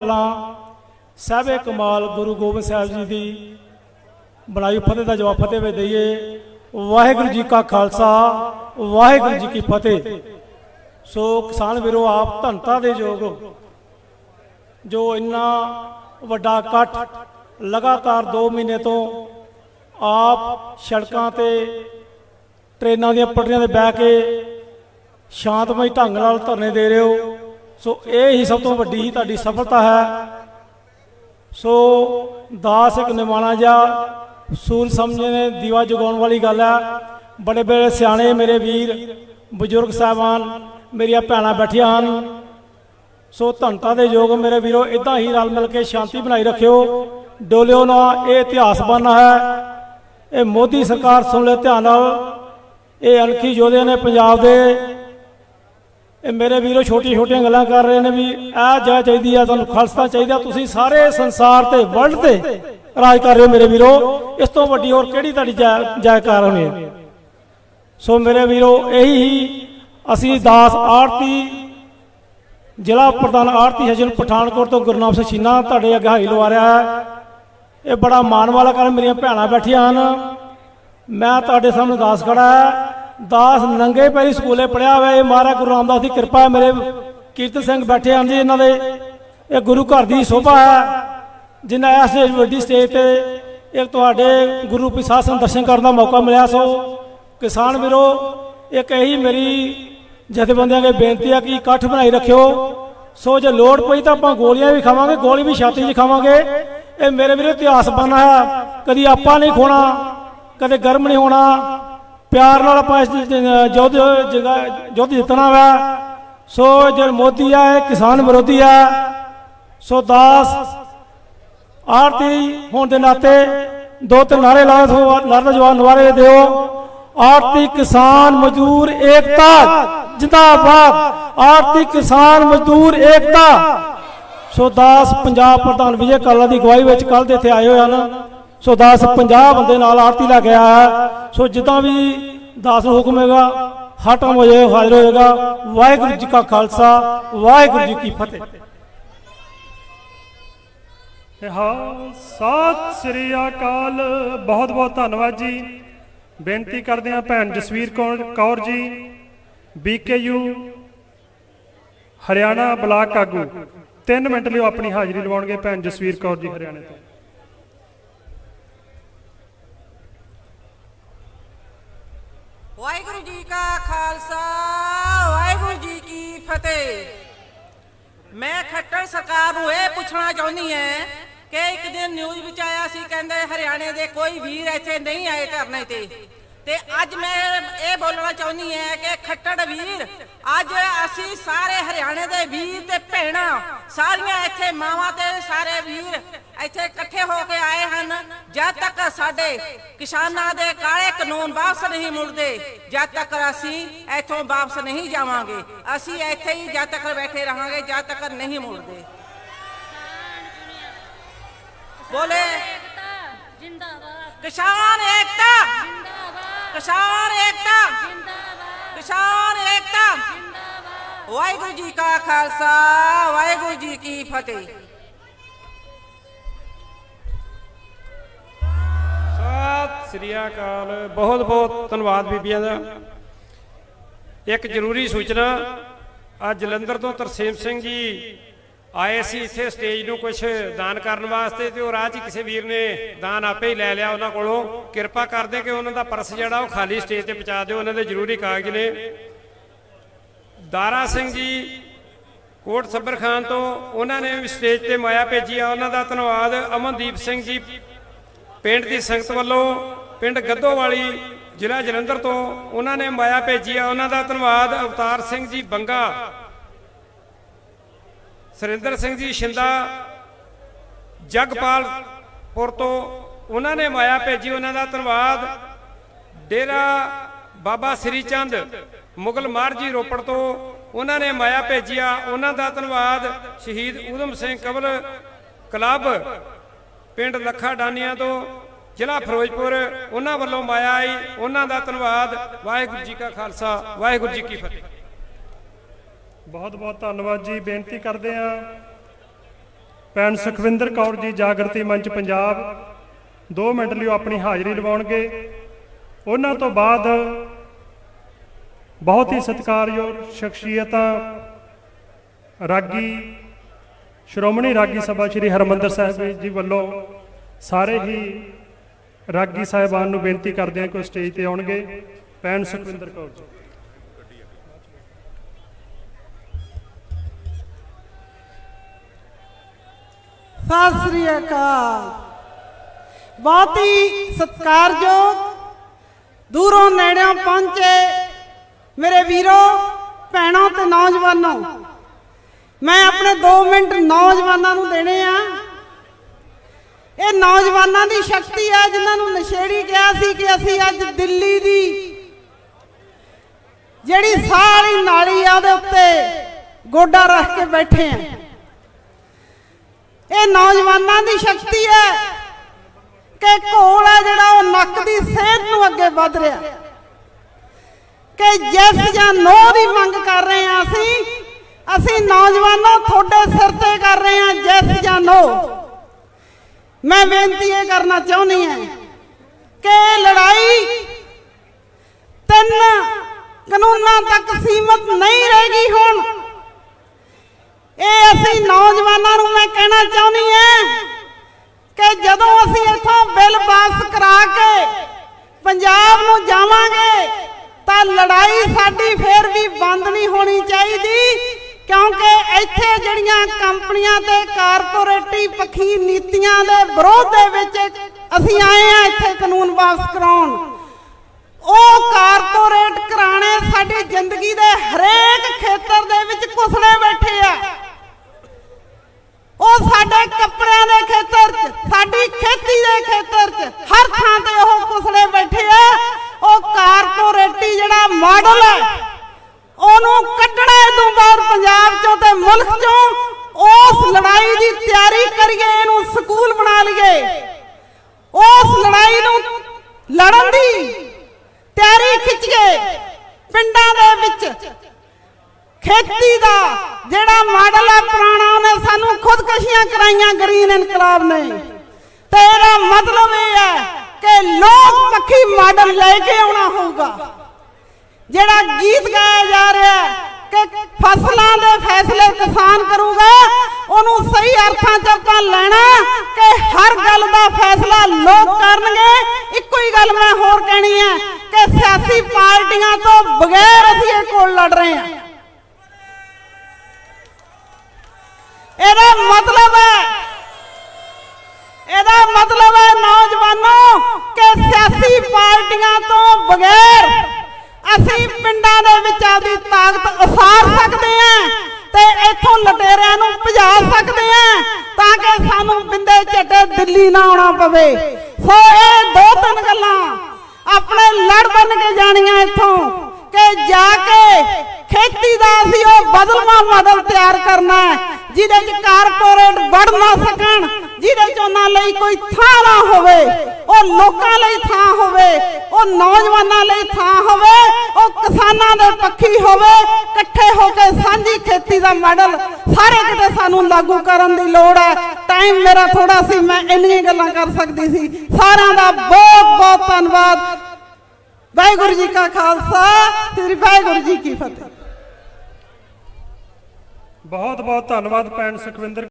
ਪਹਿਲਾਂ ਸਾਹਿਬੇ ਕਮਾਲ ਗੁਰੂ ਗੋਬਿੰਦ ਸਾਹਿਬ ਜੀ ਦੀ ਬਣਾਈ ਫਤਿਹ ਦਾ ਜਵਾਬ ਫਤਿਹ ਵਿੱਚ ਦਈਏ। ਵਾਹਿਗੁਰੂ ਜੀ ਕਾ ਖਾਲਸਾ, ਵਾਹਿਗੁਰੂ ਜੀ ਕੀ ਫਤਿਹ। ਸੋ ਕਿਸਾਨ ਵੀਰੋ, ਆਪ ਧੰਤਾ ਦੇ ਯੋਗ ਜੋ ਇੰਨਾ ਵੱਡਾ ਇਕੱਠ ਲਗਾਤਾਰ 2 ਮਹੀਨੇ ਤੋਂ ਆਪ ਸੜਕਾਂ ਤੇ ਟ੍ਰੇਨਾਂ ਦੀਆਂ ਪਟੜੀਆਂ ਤੇ ਬਹਿ ਕੇ ਸ਼ਾਂਤਮਈ ਢੰਗ ਨਾਲ ਧਰਨੇ ਦੇ ਰਹੇ ਹੋ। ਸੋ ਇਹ ਹੀ ਸਭ ਤੋਂ ਵੱਡੀ ਹੀ ਤੁਹਾਡੀ ਸਫਲਤਾ ਹੈ। ਸੋ ਦਾਸ ਇੱਕ ਨਿਮਾਣਾ ਜਾ ਸੂਰ ਸਮਝੇ ਦੀਵਾ ਜਗਾਉਣ ਵਾਲੀ ਗੱਲ ਹੈ। ਬੜੇ ਬੜੇ ਸਿਆਣੇ ਮੇਰੇ ਵੀਰ, ਬਜ਼ੁਰਗ ਸਾਹਿਬਾਨ, ਮੇਰੀਆਂ ਭੈਣਾਂ ਬੈਠੀਆਂ ਹਨ। ਸੋ ਧੰਤਾ ਦੇ ਯੋਗ ਮੇਰੇ ਵੀਰੋ ਇਦਾਂ ਹੀ ਰਲ ਮਿਲ ਕੇ ਸ਼ਾਂਤੀ ਬਣਾਈ ਰੱਖਿਓ। ਡੋਲਿਓ ਨਾ, ਇਹ ਇਤਿਹਾਸ ਬਣਨਾ ਹੈ। ਇਹ ਮੋਦੀ ਸਰਕਾਰ ਸੁਣ ਲੈ ਧਿਆਨ ਨਾਲ। ਇਹ ਅਣਖੀ ਯੋਧੇ ਨੇ ਪੰਜਾਬ ਦੇ ਇਹ ਮੇਰੇ ਵੀਰੋ ਛੋਟੀਆਂ ਛੋਟੀਆਂ ਗੱਲਾਂ ਕਰ ਰਹੇ ਨੇ ਵੀ ਇਹ ਜੈ ਚਾਹੀਦੀ ਆ, ਤੁਹਾਨੂੰ ਖਾਲਸਾ ਚਾਹੀਦਾ ਤੁਸੀਂ ਸਾਰੇ ਸੰਸਾਰ ਤੇ ਵਰਲਡ ਤੇ ਰਾਜ ਕਰ ਰਹੇ ਹੋ ਮੇਰੇ ਵੀਰੋ। ਇਸ ਤੋਂ ਵੱਡੀ ਹੋਰ ਕਿਹੜੀ ਤੁਹਾਡੀ ਜੈ, ਜੈਕਾਰ ਹੋਣੀ ਹੈ ਸੋ ਮੇਰੇ ਵੀਰੋ, ਇਹੀ ਹੀ ਅਸੀਂ ਦਾਸ ਆਰਤੀ, ਜ਼ਿਲ੍ਹਾ ਪ੍ਰਧਾਨ ਆਰਤੀ ਹਜਨ ਪਠਾਨਕੋਟ ਤੋਂ ਗੁਰਨਾਮ ਸਿੰਘ ਛੀਨਾ ਤੁਹਾਡੇ ਅੱਗੇ ਹਾਈ ਲਵਾ ਰਿਹਾ ਹੈ। ਇਹ ਬੜਾ ਮਾਣ ਵਾਲਾ ਕਰ ਮੇਰੀਆਂ ਭੈਣਾਂ ਬੈਠੀਆਂ ਹਨ। ਮੈਂ ਤੁਹਾਡੇ ਸਾਹਮਣੇ ਦਾਸ ਖੜਾ ਹੈ। ਦਾਸ ਨੰਗੇ ਪੈਰੀ ਸਕੂਲੇ ਪੜਿਆ ਹੋਇਆ ਇਹ ਮਹਾਰਾਜ ਗੁਰੂ ਰਾਮਦਾਸ ਦੀ ਕਿਰਪਾ ਹੈ, ਮੇਰੇ ਕੀਰਤਨ ਸਿੰਘ ਬੈਠੇ ਹਨ ਜੀ ਇਹਨਾਂ ਦੇ। ਇਹ ਗੁਰੂ ਘਰ ਦੀ ਸ਼ੋਭਾ ਹੈ, ਜਿਨ੍ਹਾਂ ਐਸੇ ਵੱਡੀ ਸਟੇਜ ਤੇ ਇੱਕ ਤੁਹਾਡੇ ਗੁਰੂ ਪੀ ਸਾਸਨ ਦਰਸ਼ਨ ਕਰਨ ਦਾ ਮੌਕਾ ਮਿਲਿਆ ਸੋ, ਕਿਸਾਨ ਵੀਰੋ, ਇੱਕ ਇਹੀ ਮੇਰੀ ਜਥੇਬੰਦੀਆਂ ਅੱਗੇ ਬੇਨਤੀ ਹੈ ਕਿ ਇਕੱਠ ਬਣਾਈ ਰੱਖਿਓ। ਸੋ ਜੇ ਲੋੜ ਪਈ ਤਾਂ ਆਪਾਂ ਗੋਲੀਆਂ ਵੀ ਖਾਵਾਂਗੇ, ਗੋਲੀ ਵੀ ਛਾਤੀ 'ਚ ਖਾਵਾਂਗੇ। ਇਹ ਮੇਰੇ ਵੀਰੋ ਇਤਿਹਾਸ ਬਣਨਾ ਹੈ, ਕਦੀ ਆਪਾਂ ਨਹੀਂ ਖੋਣਾ, ਕਦੇ ਗਰਮ ਨਹੀਂ ਹੋਣਾ। ਪਿਆਰ ਨਾਲ ਆਪਾਂ ਇਸ ਜੁੱਧ ਜਗਾ ਜੁੱਧ ਜਿੱਤਣਾ ਵਾ। ਸੋ ਜੇ ਮੋਦੀ ਆ, ਇਹ ਕਿਸਾਨ ਵਿਰੋਧੀ ਆ। ਸੋ ਦਾਸ ਆਰਤੀ ਹੋਣ ਦੇ ਨਾਤੇ ਦੋ ਤਿੰਨ ਨਾਰੇ ਲਾ ਸੋ ਲੜਦਾ ਜਵਾਨ ਨਵਾਰੇ ਦਿਓ। ਆਰਤੀ ਕਿਸਾਨ ਮਜ਼ਦੂਰ ਏਕਤਾ, ਜਿੰਦਾਬਾਦ। ਆਰਤੀ ਕਿਸਾਨ ਮਜ਼ਦੂਰ ਏਕਤਾ। ਸੋ ਦਾਸ ਪੰਜਾਬ ਪ੍ਰਧਾਨ ਵਿਜੇ ਕਾਲਾ ਦੀ ਅਗਵਾਈ ਵਿੱਚ ਕੱਲ ਦੇ ਇੱਥੇ ਆਏ ਹੋਏ ਹਨ। ਸੋ ਦਾਸ 50 ਬੰਦੇ ਨਾਲ ਆਰਤੀ ਲੈ ਗਿਆ ਹੈ। ਸੋ ਜਿੱਦਾਂ ਵੀ ਦਾਸ ਨੂੰ ਹੁਕਮ ਹੈਗਾ, ਹਰ ਟਾਈਮ ਹੋਏ, ਹਾਜ਼ਰ ਹੋਏਗਾ। ਵਾਹਿਗੁਰੂ ਜੀ ਕਾ ਖਾਲਸਾ, ਵਾਹਿਗੁਰੂ ਜੀ ਕੀ ਫਤਿਹ। ਹਾਂ ਸਤਿ ਸ੍ਰੀ ਅਕਾਲ। ਬਹੁਤ ਬਹੁਤ ਧੰਨਵਾਦ ਜੀ। ਬੇਨਤੀ ਕਰਦੇ ਹਾਂ ਭੈਣ ਜਸਵੀਰ ਕੌਰ ਕੌਰ ਜੀ, ਬੀਕੇਯੂ, ਹਰਿਆਣਾ ਬਲਾਕ ਆਗੂ। 3 ਮਿੰਟ ਲਈ ਉਹ ਆਪਣੀ ਹਾਜ਼ਰੀ ਲਵਾਉਣਗੇ ਭੈਣ ਜਸਵੀਰ ਕੌਰ ਜੀ ਹਰਿਆਣੇ ਤੋਂ। ਵਾਹਿਗੁਰੂ ਜੀ ਕਾ ਖਾਲਸਾ, ਵਾਹਿਗੁਰੂ ਜੀ ਕੀ ਫਤਿਹ। ਮੈਂ ਖੱਟਰ ਸਰਕਾਰ ਨੂੰ ਇਹ ਪੁੱਛਣਾ ਚਾਹੁੰਦੀ ਹਾਂ ਕਿ ਇੱਕ ਦਿਨ ਨਿਊਜ਼ ਵਿੱਚ ਆਇਆ ਸੀ, ਕਹਿੰਦੇ ਹਰਿਆਣੇ ਦੇ ਕੋਈ ਵੀਰ ਇੱਥੇ ਨਹੀਂ ਆਏ ਧਰਨੇ ਤੇ। ਤੇ ਅੱਜ ਮੈਂ ਇਹ ਬੋਲਣਾ ਚਾਹੁੰਦੀ ਹਾਂ ਕਿ ਖੱਟੜ ਵੀਰ ਅੱਜ ਅਸੀਂ ਸਾਰੇ ਹਰਿਆਣੇ ਦੇ ਵੀਰ ਤੇ ਭੈਣਾਂ ਸਾਰੀਆਂ ਇੱਥੇ ਮਾਵਾਂ ਤੇ ਸਾਰੇ ਵੀਰ ਇੱਥੇ ਇਕੱਠੇ ਹੋ ਕੇ ਆਏ ਹਨ। ਜਦ ਤੱਕ ਸਾਡੇ ਕਿਸਾਨਾਂ ਦੇ ਕਾਲੇ ਕਾਨੂੰਨ ਵਾਪਸ ਨਹੀਂ ਮੁੜਦੇ ਜਦ ਤੱਕ ਅਸੀਂ ਇੱਥੋਂ ਵਾਪਸ ਨਹੀਂ ਜਾਵਾਂਗੇ ਅਸੀਂ ਇੱਥੇ ਹੀ ਜਦ ਤੱਕ ਬੈਠੇ ਰਹਾਂਗੇ ਜਦ ਤੱਕ ਨਹੀਂ ਮੁੜਦੇ। ਬੋਲੇ। ਜਿੰਦਾਬਾਦ। ਕਿਸਾਨ ਏਕਤਾ। ਕਿਸਾਨ ਏਕਤਾ। ਜਿੰਦਾਬਾਦ ਕਿਸਾਨ ਏਕਤਾ। ਜਿੰਦਾਬਾਦ ਵਾਹਿਗੁਰੂ ਜੀ ਕਾ ਖਾਲਸਾ, ਵਾਹਿਗੁਰੂ ਜੀ ਕੀ ਫਤਿਹ। ਸਤਿ ਸ੍ਰੀ ਅਕਾਲ। ਬਹੁਤ ਬਹੁਤ ਧੰਨਵਾਦ ਬੀਬੀਆਂ ਦਾ। ਇੱਕ ਜ਼ਰੂਰੀ ਸੂਚਨਾ, ਅੱਜ ਜਲੰਧਰ ਤੋਂ ਤਰਸੇਮ ਸਿੰਘ ਜੀ ਆਏ ਸੀ ਇੱਥੇ ਸਟੇਜ ਨੂੰ ਕੁਝ ਦਾਨ ਕਰਨ ਵਾਸਤੇ ਤੇ ਉਹ ਰਾਹ 'ਚ ਕਿਸੇ ਵੀਰ ਨੇ ਦਾਨ ਆਪੇ ਹੀ ਲੈ ਲਿਆ ਉਹਨਾਂ ਕੋਲੋਂ। ਕਿਰਪਾ ਕਰਦੇ ਕਿ ਉਹਨਾਂ ਦਾ ਪਰਸ ਜਿਹੜਾ ਉਹ ਖਾਲੀ ਸਟੇਜ ਤੇ ਪਹੁੰਚਾ ਦਿਓ, ਉਹਨਾਂ ਦੇ ਜ਼ਰੂਰੀ ਕਾਗਜ਼ ਨੇ। ਦਾਰਾ ਸਿੰਘ ਜੀ, ਕੋਟ ਸੱਬਰ ਖਾਨ ਤੋਂ ਉਹਨਾਂ ਨੇ ਵੀ ਸਟੇਜ ਤੇ ਮਾਇਆ ਭੇਜੀ ਆ। ਉਹਨਾਂ ਦਾ ਧੰਨਵਾਦ। ਅਮਨਦੀਪ ਸਿੰਘ ਜੀ, ਪਿੰਡ ਦੀ ਸੰਗਤ ਵੱਲੋਂ, ਪਿੰਡ ਗੱਦੋਵਾਲੀ, ਜ਼ਿਲ੍ਹਾ ਜਲੰਧਰ ਤੋਂ ਉਹਨਾਂ ਨੇ ਮਾਇਆ ਭੇਜੀ ਆ। ਉਹਨਾਂ ਦਾ ਧੰਨਵਾਦ। ਅਵਤਾਰ ਸਿੰਘ ਜੀ, ਬੰਗਾ। ਸੁਰਿੰਦਰ ਸਿੰਘ ਜੀ ਸ਼ਿੰਦਾ ਜਗਪਾਲਪੁਰ ਤੋਂ ਉਹਨਾਂ ਨੇ ਮਾਇਆ ਭੇਜੀ, ਉਹਨਾਂ ਦਾ ਧੰਨਵਾਦ। ਡੇਰਾ ਬਾਬਾ ਸ੍ਰੀ ਚੰਦ ਮੁਗਲ ਮਾਰਜੀ ਰੋਪੜ ਤੋਂ ਉਹਨਾਂ ਨੇ ਮਾਇਆ ਭੇਜਿਆ, ਉਹਨਾਂ ਦਾ ਧੰਨਵਾਦ। ਸ਼ਹੀਦ ਊਧਮ ਸਿੰਘ ਕਬਲ ਕਲੱਬ ਪਿੰਡ ਲੱਖਾ ਡਾਨੀਆਂ ਤੋਂ ਜ਼ਿਲ੍ਹਾ ਫਿਰੋਜ਼ਪੁਰ, ਉਹਨਾਂ ਵੱਲੋਂ ਮਾਇਆ ਆਈ, ਉਹਨਾਂ ਦਾ ਧੰਨਵਾਦ। ਵਾਹਿਗੁਰੂ ਜੀ ਕਾ ਖਾਲਸਾ, ਵਾਹਿਗੁਰੂ ਜੀ ਕੀ ਫਤਿਹ। ਬਹੁਤ ਬਹੁਤ ਧੰਨਵਾਦ ਜੀ, ਬੇਨਤੀ ਕਰਦੇ ਹਾਂ। ਭੈਣ ਸੁਖਵਿੰਦਰ ਕੌਰ ਜੀ, ਜਾਗਰਤੀ ਮੰਚ ਪੰਜਾਬ 2 ਮਿੰਟ ਲਈ ਉਹ ਆਪਣੀ ਹਾਜ਼ਰੀ ਲਵਾਉਣਗੇ ਉਹਨਾਂ ਤੋਂ ਬਾਅਦ ਬਹੁਤ ਹੀ ਸਤਿਕਾਰਯੋਗ ਸ਼ਖਸੀਅਤਾਂ, ਰਾਗੀ, ਸ਼੍ਰੋਮਣੀ ਰਾਗੀ ਸਭਾ ਸ੍ਰੀ ਹਰਮੰਦਰ ਸਾਹਿਬ ਜੀ ਵੱਲੋਂ ਸਾਰੇ ਹੀ ਰਾਗੀ ਸਾਹਿਬਾਨ ਨੂੰ ਬੇਨਤੀ ਕਰਦੇ ਹਾਂ ਕਿ ਉਹ ਸਟੇਜ ਤੇ ਆਉਣਗੇ। ਭੈਣ ਸੁਖਵਿੰਦਰ ਕੌਰ ਜੀ। ਸਤਿ ਸ੍ਰੀ ਅਕਾਲ। ਬਹੁਤ ਹੀ ਸਤਿਕਾਰਯੋਗ ਦੂਰੋਂ ਨੇੜਿਓਂ ਪਹੁੰਚੇ ਮੇਰੇ ਵੀਰੋ, ਭੈਣੋ ਤੇ ਨੌਜਵਾਨੋ। ਮੈਂ ਆਪਣੇ 2 ਮਿੰਟ ਨੌਜਵਾਨਾਂ ਨੂੰ ਦੇਣੇ ਆ। ਇਹ ਨੌਜਵਾਨਾਂ ਦੀ ਸ਼ਕਤੀ ਹੈ ਜਿਨ੍ਹਾਂ ਨੂੰ ਨਸ਼ੇੜੀ ਕਿਹਾ ਸੀ ਕਿ ਅਸੀਂ ਅੱਜ ਦਿੱਲੀ ਦੀ ਜਿਹੜੀ ਸਾਰੀ ਨਾਲੀ ਆ ਉਹਦੇ ਉੱਤੇ ਗੋਡਾ ਰੱਖ ਕੇ ਬੈਠੇ ਆ। ਇਹ ਨੌਜਵਾਨਾਂ ਦੀ ਸ਼ਕਤੀ ਹੈ ਕਿ ਘੋਲ ਹੈ ਜਿਹੜਾ ਉਹ ਨੱਕ ਦੀ ਸਿਹਤ ਨੂੰ ਅੱਗੇ ਵਧ ਰਿਹਾ। ਕਿ ਜਿਸ ਜਾਂ ਨੋ ਦੀ ਮੰਗ ਕਰ ਰਹੇ ਹਾਂ ਅਸੀਂ ਅਸੀਂ ਨੌਜਵਾਨੋ ਤੁਹਾਡੇ ਸਿਰ ਤੇ ਕਰ ਰਹੇ ਹਾਂ ਜਿਸ ਜਾਂ ਨੋ ਮੈਂ ਬੇਨਤੀ ਇਹ ਕਰਨਾ ਚਾਹੁੰਦੀ ਹਾਂ ਕਿ ਇਹ ਲੜਾਈ ਤਿੰਨ ਕਾਨੂੰਨਾਂ ਤੱਕ ਸੀਮਤ ਨਹੀਂ ਰਹੇਗੀ ਹੁਣ। ਅਸੀਂ ਨੌਜਵਾਨਾਂ ਨੂੰ ਮੈਂ ਕਹਿਣਾ ਚਾਹੁੰਦੀ ਹਾਂ ਕਿ ਜਦੋਂ ਅਸੀਂ ਇੱਥੋਂ ਬਿੱਲ ਪਾਸ ਕਰਾ ਕੇ ਪੰਜਾਬ ਨੂੰ ਜਾਵਾਂਗੇ ਤਾਂ ਲੜਾਈ ਸਾਡੀ ਫੇਰ ਵੀ ਬੰਦ ਨਹੀਂ ਹੋਣੀ ਚਾਹੀਦੀ, ਕਿਉਂਕਿ ਇੱਥੇ ਜਿਹੜੀਆਂ ਕੰਪਨੀਆਂ ਤੇ ਕਾਰਪੋਰੇਟੀ ਪੱਖੀ ਨੀਤੀਆਂ ਦੇ ਵਿਰੋਧ ਦੇ ਵਿੱਚ ਅਸੀਂ ਆਏ ਆ ਇੱਥੇ ਕਾਨੂੰਨ ਵਾਪਸ ਕਰਾਉਣ। ਉਹ ਕਾਰਪੋਰੇਟ ਕਰਾਣੇ ਸਾਡੀ ਜ਼ਿੰਦਗੀ ਦੇ ਹਰੇਕ ਖੇਤਰ ਦੇ ਵਿੱਚ ਘੁਸੜੇ ਬੈਠੇ ਆ। ਉਹ ਸਾਡੇ ਕੱਪੜਿਆਂ ਦੇ ਖੇਤਰ 'ਚ, ਸਾਡੀ ਖੇਤੀ ਦੇ ਖੇਤਰ 'ਚ, ਹਰ ਥਾਂ ਤੇ ਉਹ ਘੁਸੜੇ ਬੈਠੇ ਆ। ਉਹ ਕਾਰਪੋਰੇਟੀ ਜਿਹੜਾ ਮਾਡਲ ਹੈ ਉਹਨੂੰ ਕੱਢਣਾ ਤੋਂ ਬਾਅਦ ਪੰਜਾਬ 'ਚੋਂ ਤੇ ਮੁਲਕ 'ਚੋਂ। ਉਸ ਲੜਾਈ ਦੀ ਤਿਆਰੀ ਕਰੀਏ, ਇਹਨੂੰ ਸਕੂਲ ਬਣਾ ਲਈਏ। ਉਸ ਲੜਾਈ ਨੂੰ ਲੜਨ ਦੀ ਤਿਆਰੀ ਖਿੱਚੀਏ। ਪਿੰਡਾਂ ਦੇ ਵਿੱਚ ਖੇਤੀ ਦਾ ਜਿਹੜਾ ਮਾਡਲ ਹੈ ਪੁਰਾਣਾ, ਉਹਨੇ ਸਾਨੂੰ ਖੁਦਕਸ਼ੀਆਂ ਕਰਾਈਆਂ ਗ੍ਰੀਨ ਇਨਕਲਾਬ ਨੇ। ਤੇ ਇਹਦਾ ਮਤਲਬ ਇਹ ਹੈ ਕਿ ਲੋਕ ਪੱਖੀ ਮਾਡਲ ਲੈ ਕੇ ਆਉਣਾ ਹੋਊਗਾ। ਜਿਹੜਾ ਗੀਤ ਗਾਇਆ ਜਾ ਰਿਹਾ ਹੈ ਕਿ ਫਸਲਾਂ ਦੇ ਫੈਸਲੇ ਕਿਸਾਨ ਕਰੂਗਾ, ਉਹਨੂੰ ਸਹੀ ਅਰਥਾਂ 'ਚ ਆਪਾਂ ਲੈਣਾ ਕਿ ਹਰ ਗੱਲ ਦਾ ਫੈਸਲਾ ਲੋਕ ਕਰਨਗੇ। ਇੱਕੋ ਹੀ ਗੱਲ ਮੈਂ ਹੋਰ ਕਹਿਣੀ ਹੈ ਕਿ ਸਿਆਸੀ ਪਾਰਟੀਆਂ ਤੋਂ ਬਗੈਰ ਅਸੀਂ ਇਹ ਕੋਲ ਲੜ ਰਹੇ ਹਾਂ। ਇਹਦਾ ਮਤਲਬ ਹੈ, ਇਹਦਾ ਮਤਲਬ ਹੈ ਨੌਜਵਾਨੋ ਕਿ ਸਿਆਸੀ ਪਾਰਟੀਆਂ ਤੋਂ ਬਗੈਰ ਅਸੀਂ ਪਿੰਡਾਂ ਦੇ ਵਿੱਚ ਆਪਦੀ ਤਾਕਤ ਉਸਾਰ ਸਕਦੇ ਹਾਂ ਤੇ ਇੱਥੋਂ ਲਟੇਰਿਆਂ ਨੂੰ ਭਜਾ ਸਕਦੇ ਹਾਂ ਤਾਂ ਕਿ ਸਾਨੂੰ ਬਿੰਦੇ ਝੱਟੇ ਦਿੱਲੀ ਨਾ ਆਉਣਾ ਪਵੇ। ਸੋ ਇਹ ਦੋ ਤਿੰਨ ਗੱਲਾਂ ਆਪਣੇ ਲੜ ਬਣ ਕੇ ਜਾਣੀਆਂ ਇੱਥੋਂ ਕਿ ਜਾ ਕੇ ਖੇਤੀ ਦਾ ਅਸੀਂ ਉਹ ਬਦਲਵਾਂ ਮਾਡਲ ਤਿਆਰ ਕਰਨਾ ਹੈ। ਜਿਹਦੇ ਚ ਕਾਰਪੋਰੇਟ ਵੜ ਨਾ ਸਕਣ, ਜਿਹਦੇ ਚ ਉਹਨਾਂ ਲਈ ਕੋਈ ਥਾਂ ਨਾ ਹੋਵੇ, ਉਹ ਲੋਕਾਂ ਲਈ ਥਾਂ ਹੋਵੇ, ਉਹ ਨੌਜਵਾਨਾਂ ਲਈ ਥਾਂ ਹੋਵੇ, ਉਹ ਕਿਸਾਨਾਂ ਦੇ ਪੱਖੀ ਹੋਵੇ, ਇਕੱਠੇ ਹੋ ਕੇ ਸਾਂਝੀ ਖੇਤੀ ਦਾ ਮਾਡਲ ਸਾਰੇ ਕਿਤੇ ਸਾਨੂੰ ਲਾਗੂ ਕਰਨ ਦੀ ਲੋੜ ਹੈ। ਟਾਈਮ ਮੇਰਾ ਥੋੜਾ ਸੀ, ਮੈਂ ਇੰਨੀਆਂ ਗੱਲਾਂ ਕਰ ਸਕਦੀ ਸੀ। ਸਾਰਿਆਂ ਦਾ ਬਹੁਤ ਬਹੁਤ ਧੰਨਵਾਦ। ਵਾਹਿਗੁਰੂ ਜੀ ਕਾ ਖਾਲਸਾ, ਸ੍ਰੀ ਵਾਹਿਗੁਰੂ ਜੀ ਕੀ ਫਤਿਹ। ਬਹੁਤ ਬਹੁਤ ਧੰਨਵਾਦ ਭੈਣ ਸੁਖਵਿੰਦਰ